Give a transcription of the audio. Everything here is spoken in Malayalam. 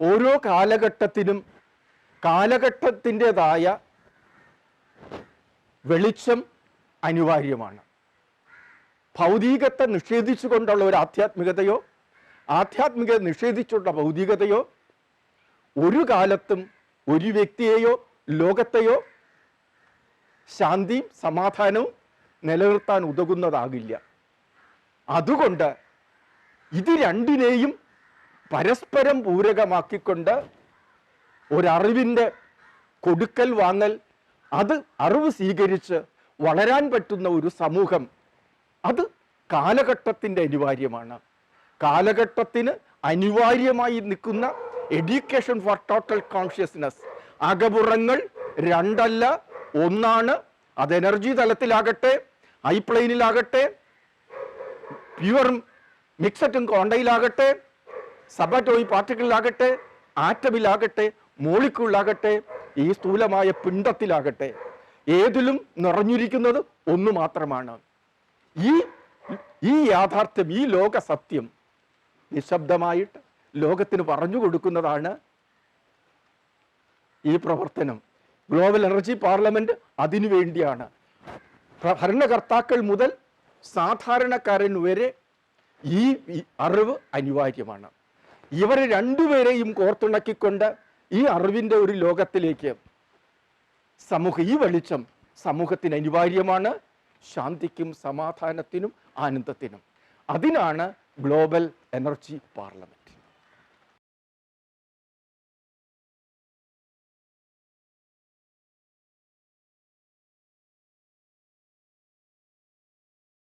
ഓരോ കാലഘട്ടത്തിനും കാലഘട്ടത്തിന്റെതായ വെളിച്ചം അനിവാര്യമാണ്. ഭൗതികത്തെ നിഷേധിച്ചുകൊണ്ടുള്ള ഒരു ആധ്യാത്മികതയോ ആധ്യാത്മികത നിഷേധിച്ചുള്ള ഭൗതികതയോ ഒരു കാലത്തും ഒരു വ്യക്തിയെയോ ലോകത്തെയോ ശാന്തിയും സമാധാനവും നിലനിർത്താൻ ഉതകുന്നതാകില്ല. അതുകൊണ്ട് ഇത് രണ്ടിനെയും പരസ്പരം പൂരകമാക്കിക്കൊണ്ട് ഒരറിവിന്റെ കൊടുക്കൽ വാങ്ങൽ അത് അറിവ് സ്വീകരിച്ച് വളരാൻ പറ്റുന്ന ഒരു സമൂഹം. അത് കാലഘട്ടത്തിന്റെ അനിവാര്യമാണ്. കാലഘട്ടത്തിന് അനിവാര്യമായി നിൽക്കുന്ന എഡ്യൂക്കേഷൻ ഫോർ ടോട്ടൽ കോൺഷ്യസ്നസ്. അകപുറങ്ങൾ രണ്ടല്ല ഒന്നാണ്. അത് എനർജി തലത്തിലാകട്ടെ ഐ പ്ലെയിനിലാകട്ടെ പ്യുവർ മിക്സറ്റും കോണ്ടയിലാകട്ടെ സബറ്റോയി പാർട്ടിക്കിളിലാകട്ടെ ആറ്റമിലാകട്ടെ മോളിക്കുള്ളിലാകട്ടെ ഈ സ്ഥൂലമായ പിണ്ടത്തിലാകട്ടെ ഏതിലും നിറഞ്ഞിരിക്കുന്നത് ഒന്നു മാത്രമാണ്. ഈ ഈ യാഥാർത്ഥ്യം ഈ ലോക സത്യം നിശബ്ദമായിട്ട് ലോകത്തിന് പറഞ്ഞു കൊടുക്കുന്നതാണ് ഈ പ്രവർത്തനം. ഗ്ലോബൽ എനർജി പാർലമെന്റ് അതിനു വേണ്ടിയാണ്. ഭരണകർത്താക്കൾ മുതൽ സാധാരണക്കാരൻ വരെ ഈ അറിവ് അനിവാര്യമാണ്. ഇവരെ രണ്ടുപേരെയും കോർത്തുണക്കിക്കൊണ്ട് ഈ അറിവിന്റെ ഒരു ലോകത്തിലേക്ക് സമൂഹ ഈ വെളിച്ചം സമൂഹത്തിന് അനിവാര്യമാണ്. ശാന്തിക്കും സമാധാനത്തിനും ആനന്ദത്തിനും. അതിനാണ് ഗ്ലോബൽ എനർജി പാർലമെന്റ്